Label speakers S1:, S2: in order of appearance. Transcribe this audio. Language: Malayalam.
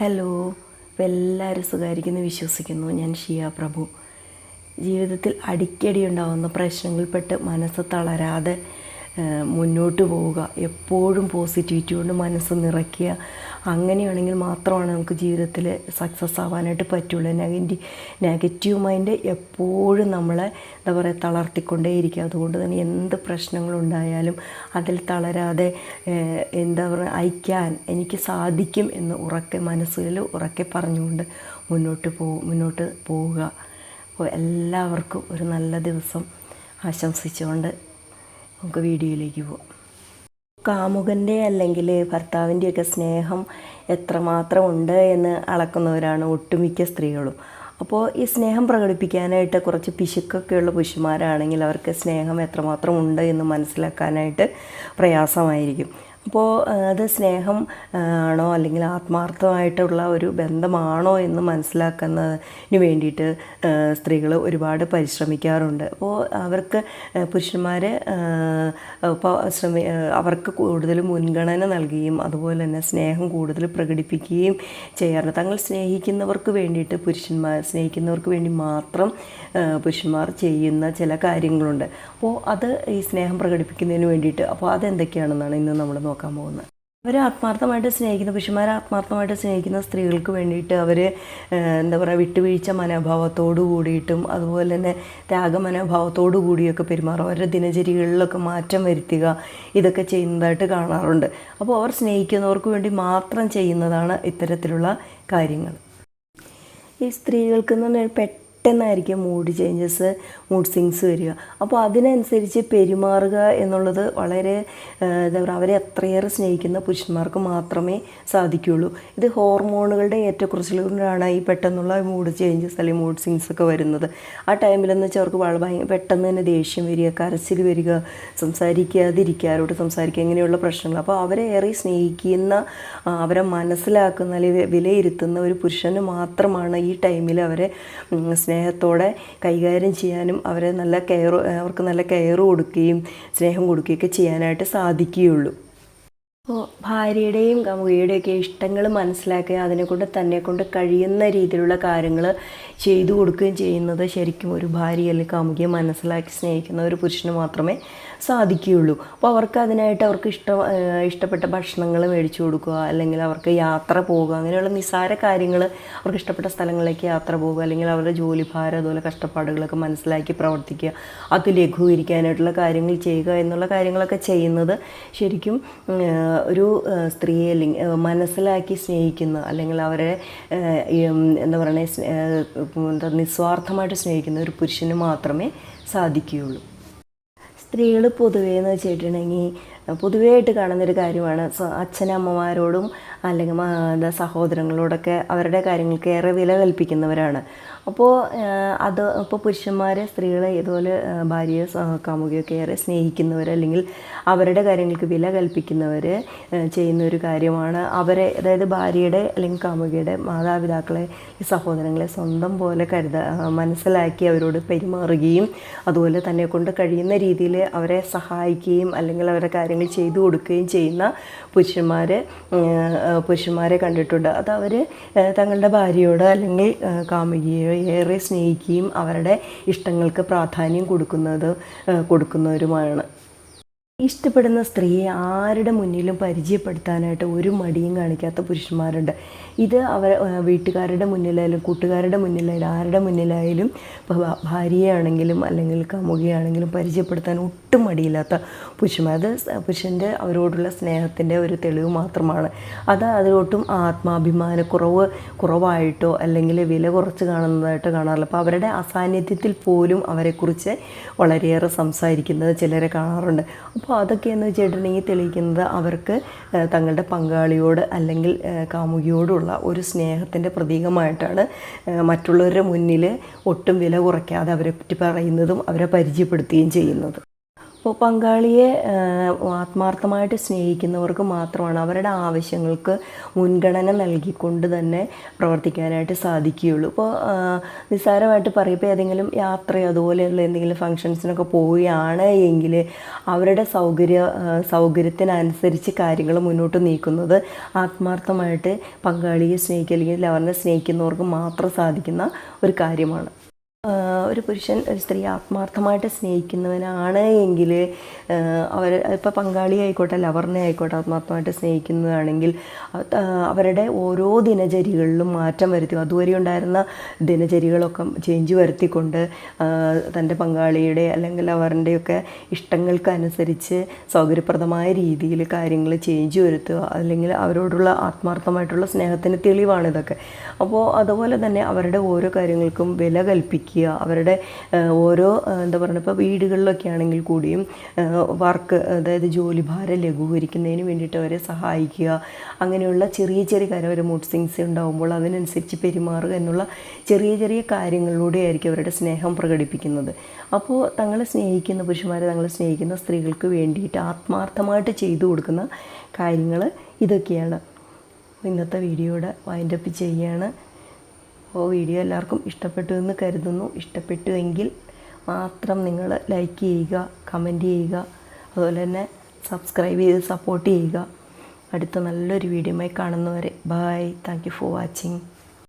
S1: ഹലോ അപ്പോൾ എല്ലാവരും സുഖമായിരിക്കുന്നു വിശ്വസിക്കുന്നു. ഞാൻ ഷിയ പ്രഭു. ജീവിതത്തിൽ അടിക്കടി ഉണ്ടാകുന്ന പ്രശ്നങ്ങളിൽപ്പെട്ട് മനസ്സ് തളരാതെ മുന്നോട്ട് പോവുക. എപ്പോഴും പോസിറ്റിവിറ്റി കൊണ്ട് മനസ്സ് നിറയ്ക്കുക. അങ്ങനെയാണെങ്കിൽ മാത്രമാണ് നമുക്ക് ജീവിതത്തിൽ സക്സസ് ആവാനായിട്ട് പറ്റുള്ളൂ. നെഗറ്റീവ് നെഗറ്റീവ് മൈൻഡ് എപ്പോഴും നമ്മളെ എന്താ പറയുക തളർത്തിക്കൊണ്ടേയിരിക്കുക അതുകൊണ്ട് തന്നെ എന്ത് പ്രശ്നങ്ങളുണ്ടായാലും അതിൽ തളരാതെ എന്താ പറയുക അയക്കാൻ എനിക്ക് സാധിക്കും എന്ന് ഉറക്കെ മനസ്സിൽ ഉറക്കെ പറഞ്ഞുകൊണ്ട് മുന്നോട്ട് പോ മുന്നോട്ട് പോവുക. അപ്പോൾ എല്ലാവർക്കും ഒരു നല്ല ദിവസം ആശംസിച്ചുകൊണ്ട് നമുക്ക് വീഡിയോയിലേക്ക് പോവാം. കാമുകന്റെ അല്ലെങ്കിൽ ഭർത്താവിന്റെയൊക്കെ സ്നേഹം എത്രമാത്രം ഉണ്ട് എന്ന് അളക്കുന്നവരാണ് ഒട്ടുമിക്ക സ്ത്രീകളും. അപ്പോൾ ഈ സ്നേഹം പ്രകടിപ്പിക്കാനായിട്ട് കുറച്ച് പിശുക്കൊക്കെയുള്ള പുരുഷന്മാരാണെങ്കിൽ അവർക്ക് സ്നേഹം എത്രമാത്രം ഉണ്ട് എന്ന് മനസ്സിലാക്കാനായിട്ട് പ്രയാസമായിരിക്കും. അപ്പോൾ അത് സ്നേഹം ആണോ? അല്ലെങ്കിൽ ആത്മാർത്ഥമായിട്ടുള്ള ഒരു ബന്ധമാണോ എന്ന് മനസ്സിലാക്കുന്നതിന് വേണ്ടിയിട്ട് സ്ത്രീകൾ ഒരുപാട് പരിശ്രമിക്കാറുണ്ട്. അപ്പോൾ അവർക്ക് പുരുഷന്മാർ ശ്രമി അവർക്ക് കൂടുതൽ മുൻഗണന നൽകുകയും അതുപോലെ തന്നെ സ്നേഹം കൂടുതൽ പ്രകടിപ്പിക്കുകയും ചെയ്യാറുണ്ട്. തങ്ങൾ സ്നേഹിക്കുന്നവർക്ക് വേണ്ടിയിട്ട് പുരുഷന്മാർ സ്നേഹിക്കുന്നവർക്ക് വേണ്ടി മാത്രം പുരുഷന്മാർ ചെയ്യുന്ന ചില കാര്യങ്ങളുണ്ട്. അപ്പോൾ അത് ഈ സ്നേഹം പ്രകടിപ്പിക്കുന്നതിന് വേണ്ടിയിട്ട് അപ്പോൾ അതെന്തൊക്കെയാണെന്നാണ് ഇന്ന് നമ്മൾ നോക്കാൻ പോകുന്നത്. അവർ ആത്മാർത്ഥമായിട്ട് സ്നേഹിക്കുന്ന പുരുഷന്മാരെ ആത്മാർത്ഥമായിട്ട് സ്നേഹിക്കുന്ന സ്ത്രീകൾക്ക് വേണ്ടിയിട്ട് അവർ എന്താ പറയുക വിട്ടുവീഴ്ച മനോഭാവത്തോടു കൂടിയിട്ടും അതുപോലെ തന്നെ ത്യാഗമനോഭാവത്തോടു കൂടിയൊക്കെ പെരുമാറും. അവരുടെ ദിനചര്യകളിലൊക്കെ മാറ്റം വരുത്തുക ഇതൊക്കെ ചെയ്യുന്നതായിട്ട് കാണാറുണ്ട്. അപ്പോൾ അവർ സ്നേഹിക്കുന്നവർക്ക് വേണ്ടി മാത്രം ചെയ്യുന്നതാണ് ഇത്തരത്തിലുള്ള കാര്യങ്ങൾ. ഈ സ്ത്രീകൾക്ക് എന്ന് പറഞ്ഞാൽ പെട്ടെന്നായിരിക്കും മൂഡ് ചേഞ്ചസ് മൂഡ് സ്വിങ്സ് വരിക. അപ്പോൾ അതിനനുസരിച്ച് പെരുമാറുക എന്നുള്ളത് വളരെ എന്താ പറയുക അവരെ അത്രയേറെ സ്നേഹിക്കുന്ന പുരുഷന്മാർക്ക് മാത്രമേ സാധിക്കുകയുള്ളൂ. ഇത് ഹോർമോണുകളുടെ ഏറ്റക്കുറച്ചിലുകൊണ്ടാണ് ഈ പെട്ടെന്നുള്ള മൂഡ് ചേഞ്ചസ് അല്ലെങ്കിൽ മൂഡ് സ്വിങ്സ് ഒക്കെ വരുന്നത്. ആ ടൈമിലെന്ന് വെച്ചാൽ അവർക്ക് വളരെ പെട്ടെന്ന് തന്നെ ദേഷ്യം വരിക കരച്ചിൽ വരിക സംസാരിക്കാതിരിക്കുക ആരോട് സംസാരിക്കുക ഇങ്ങനെയുള്ള പ്രശ്നങ്ങൾ. അപ്പോൾ അവരെ ഏറെ സ്നേഹിക്കുന്ന അവരെ മനസ്സിലാക്കുന്ന അല്ലെങ്കിൽ വിലയിരുത്തുന്ന ഒരു പുരുഷന് മാത്രമാണ് ഈ ടൈമിൽ അവരെ ഉം, സ്നേഹത്തോടെ കൈകാര്യം ചെയ്യാനും അവരെ നല്ല കെയർ അവർക്ക് നല്ല കെയർ കൊടുക്കുകയും സ്നേഹം കൊടുക്കുകയൊക്കെ ചെയ്യാനായിട്ട് സാധിക്കുകയുള്ളൂ. അപ്പോൾ ഭാര്യയുടെയും കാമുകിയുടെയൊക്കെ ഇഷ്ടങ്ങൾ മനസ്സിലാക്കി അതിനെക്കൊണ്ട് തന്നെ കൊണ്ട് കഴിയുന്ന രീതിയിലുള്ള കാര്യങ്ങൾ ചെയ്തു കൊടുക്കുകയും ചെയ്യുന്നത് ശരിക്കും ഒരു ഭാര്യ അല്ലെങ്കിൽ കാമുകിയെ മനസ്സിലാക്കി സ്നേഹിക്കുന്ന ഒരു പുരുഷന് മാത്രമേ സാധിക്കുകയുള്ളൂ. അപ്പോൾ അവർക്ക് അതിനായിട്ട് അവർക്ക് ഇഷ്ടം ഇഷ്ടപ്പെട്ട ഭക്ഷണങ്ങൾ മേടിച്ചു കൊടുക്കുക അല്ലെങ്കിൽ അവർക്ക് യാത്ര പോകുക അങ്ങനെയുള്ള നിസ്സാര കാര്യങ്ങൾ അവർക്ക് ഇഷ്ടപ്പെട്ട സ്ഥലങ്ങളിലേക്ക് യാത്ര പോകുക അല്ലെങ്കിൽ അവരുടെ ജോലിഭാരം അതുപോലെ കഷ്ടപ്പാടുകളൊക്കെ മനസ്സിലാക്കി പ്രവർത്തിക്കുക അത് ലഘൂകരിക്കാനായിട്ടുള്ള കാര്യങ്ങൾ ചെയ്യുക എന്നുള്ള കാര്യങ്ങളൊക്കെ ചെയ്യുന്നത് ശരിക്കും ഒരു സ്ത്രീയെ മനസ്സിലാക്കി സ്നേഹിക്കുന്ന അല്ലെങ്കിൽ അവരെ എന്താ പറയുക എന്താ നിസ്വാർത്ഥമായിട്ട് സ്നേഹിക്കുന്ന ഒരു പുരുഷന് മാത്രമേ സാധിക്കുകയുള്ളൂ. സ്ത്രീകൾ പൊതുവേ എന്ന് വെച്ചിട്ടുണ്ടെങ്കിൽ പൊതുവേ ആയിട്ട് കാണുന്നൊരു കാര്യമാണ്. അച്ഛനമ്മമാരോടും അല്ലെങ്കിൽ എന്താ സഹോദരങ്ങളോടൊക്കെ അവരുടെ കാര്യങ്ങൾക്ക് ഏറെ വില കൽപ്പിക്കുന്നവരാണ്. അപ്പോൾ അത് ഇപ്പോൾ പുരുഷന്മാരെ സ്ത്രീകളെ ഇതുപോലെ ഭാര്യയെ കാമുകിയൊക്കെ ഏറെ സ്നേഹിക്കുന്നവർ അല്ലെങ്കിൽ അവരുടെ കാര്യങ്ങൾക്ക് വില കൽപ്പിക്കുന്നവർ ചെയ്യുന്ന ഒരു കാര്യമാണ്. അവരെ അതായത് ഭാര്യയുടെ അല്ലെങ്കിൽ കാമുകിയുടെ മാതാപിതാക്കളെ സഹോദരങ്ങളെ സ്വന്തം പോലെ കരുത മനസ്സിലാക്കി അവരോട് പെരുമാറുകയും അതുപോലെ തന്നെ കൊണ്ട് കഴിയുന്ന രീതിയിൽ അവരെ സഹായിക്കുകയും അല്ലെങ്കിൽ അവരുടെ കാര്യങ്ങൾ ചെയ്തു കൊടുക്കുകയും ചെയ്യുന്ന പുരുഷന്മാരെ പുരുഷന്മാരെ കണ്ടിട്ടുണ്ട്. അത് അവർ തങ്ങളുടെ ഭാര്യയോട് അല്ലെങ്കിൽ കാമുകിയോ ഏറെ സ്നേഹിക്കുകയും അവരുടെ ഇഷ്ടങ്ങൾക്ക് പ്രാധാന്യം കൊടുക്കുന്നത് കൊടുക്കുന്നവരുമാണ്. ഇഷ്ടപ്പെടുന്ന സ്ത്രീയെ ആരുടെ മുന്നിലും പരിചയപ്പെടുത്താനായിട്ട് ഒരു മടിയും കാണിക്കാത്ത പുരുഷന്മാരുണ്ട്. ഇത് അവർ വീട്ടുകാരുടെ മുന്നിലായാലും കൂട്ടുകാരുടെ മുന്നിലായാലും ആരുടെ മുന്നിലായാലും ഭാര്യയാണെങ്കിലും അല്ലെങ്കിൽ കമുകയാണെങ്കിലും പരിചയപ്പെടുത്താൻ ഒട്ടും മടിയില്ലാത്ത പുരുഷന്മാർ. അത് പുരുഷന്റെ അവരോടുള്ള സ്നേഹത്തിന്റെ ഒരു തെളിവ് മാത്രമാണ്. അത് അതിലൊട്ടും ആത്മാഭിമാനക്കുറവ് കുറവായിട്ടോ അല്ലെങ്കിൽ വില കുറച്ച് കാണുന്നതായിട്ടോ കാണാറില്ല. അപ്പോൾ അവരുടെ അസാന്നിധ്യത്തിൽ പോലും അവരെക്കുറിച്ച് വളരെയേറെ സംസാരിക്കുന്നത് ചിലരെ കാണാറുണ്ട്. അപ്പോൾ അതൊക്കെ എന്ന് വെച്ചിട്ടുണ്ടെങ്കിൽ തെളിയിക്കുന്നത് അവർക്ക് തങ്ങളുടെ പങ്കാളിയോട് അല്ലെങ്കിൽ കാമുകിയോടുള്ള ഒരു സ്നേഹത്തിന്റെ പ്രതീകമായിട്ടാണ് മറ്റുള്ളവരുടെ മുന്നിൽ ഒട്ടും വില കുറയ്ക്കാതെ അവരെ പറ്റി പറയുന്നതും അവരെ പരിചയപ്പെടുത്തുകയും ചെയ്യുന്നത്. അപ്പോൾ പങ്കാളിയെ ആത്മാർത്ഥമായിട്ട് സ്നേഹിക്കുന്നവർക്ക് മാത്രമാണ് അവരുടെ ആവശ്യങ്ങൾക്ക് മുൻഗണന നൽകിക്കൊണ്ട് തന്നെ പ്രവർത്തിക്കാനായിട്ട് സാധിക്കുകയുള്ളൂ. ഇപ്പോൾ നിസ്സാരമായിട്ട് പറയും ഇപ്പോൾ ഏതെങ്കിലും യാത്രയോ അതുപോലെയുള്ള എന്തെങ്കിലും ഫങ്ഷൻസിനൊക്കെ പോവുകയാണ് എങ്കിൽ അവരുടെ സൗകര്യ സൗകര്യത്തിനനുസരിച്ച് കാര്യങ്ങൾ മുന്നോട്ട് നീക്കുന്നത് ആത്മാർത്ഥമായിട്ട് പങ്കാളിയെ സ്നേഹിക്കുക അല്ലെങ്കിൽ അവരെ സ്നേഹിക്കുന്നവർക്ക് മാത്രം സാധിക്കുന്ന ഒരു കാര്യമാണ്. ഒരു പുരുഷൻ ഒരു സ്ത്രീ ആത്മാർത്ഥമായിട്ട് സ്നേഹിക്കുന്നവനാണ് എങ്കിൽ അവർ ഇപ്പോൾ പങ്കാളി ആയിക്കോട്ടെ ലവറിനെ ആയിക്കോട്ടെ ആത്മാർത്ഥമായിട്ട് സ്നേഹിക്കുന്നതാണെങ്കിൽ അവരുടെ ഓരോ ദിനചര്യകളിലും മാറ്റം വരുത്തി അതുവരെ ഉണ്ടായിരുന്ന ദിനചര്യകളൊക്കെ ചേഞ്ച് വരുത്തിക്കൊണ്ട് തന്റെ പങ്കാളിയുടെ അല്ലെങ്കിൽ ലവറിന്റെയൊക്കെ ഇഷ്ടങ്ങൾക്കനുസരിച്ച് സൗകര്യപ്രദമായ രീതിയിൽ കാര്യങ്ങൾ ചേഞ്ച് വരുത്തുക. അല്ലെങ്കിൽ അവരോടുള്ള ആത്മാർത്ഥമായിട്ടുള്ള സ്നേഹത്തിന് തെളിവാണ് ഇതൊക്കെ. അപ്പോൾ അതുപോലെ തന്നെ അവരുടെ ഓരോ കാര്യങ്ങൾക്കും വില കൽപ്പിക്കുക. അവരുടെ ഓരോ എന്താ പറയുക ഇപ്പോൾ വീടുകളിലൊക്കെ ആണെങ്കിൽ കൂടിയും വർക്ക് അതായത് ജോലി ഭാരം ലഘൂകരിക്കുന്നതിന് വേണ്ടിയിട്ട് അവരെ സഹായിക്കുക. അങ്ങനെയുള്ള ചെറിയ ചെറിയ കാര്യം അവരെ മൂഡ് സിങ്സ് ഉണ്ടാകുമ്പോൾ അതിനനുസരിച്ച് പെരുമാറുക എന്നുള്ള ചെറിയ ചെറിയ കാര്യങ്ങളിലൂടെ ആയിരിക്കും അവരുടെ സ്നേഹം പ്രകടിപ്പിക്കുന്നത്. അപ്പോൾ തങ്ങളെ സ്നേഹിക്കുന്ന പുരുഷന്മാരെ തങ്ങളെ സ്നേഹിക്കുന്ന സ്ത്രീകൾക്ക് വേണ്ടിയിട്ട് ആത്മാർത്ഥമായിട്ട് ചെയ്തു കൊടുക്കുന്ന കാര്യങ്ങൾ ഇതൊക്കെയാണ്. ഇന്നത്തെ വീഡിയോയുടെ വൈൻഡപ്പ് ചെയ്യുകയാണ്. അപ്പോൾ വീഡിയോ എല്ലാവർക്കും ഇഷ്ടപ്പെട്ടു എന്ന് കരുതുന്നു. ഇഷ്ടപ്പെട്ടു എങ്കിൽ മാത്രം നിങ്ങൾ ലൈക്ക് ചെയ്യുക കമന്റ് ചെയ്യുക അതുപോലെ തന്നെ സബ്സ്ക്രൈബ് ചെയ്ത് സപ്പോർട്ട് ചെയ്യുക. അടുത്ത നല്ലൊരു വീഡിയോയുമായി കാണുന്നവരെ. Bye thank you for watching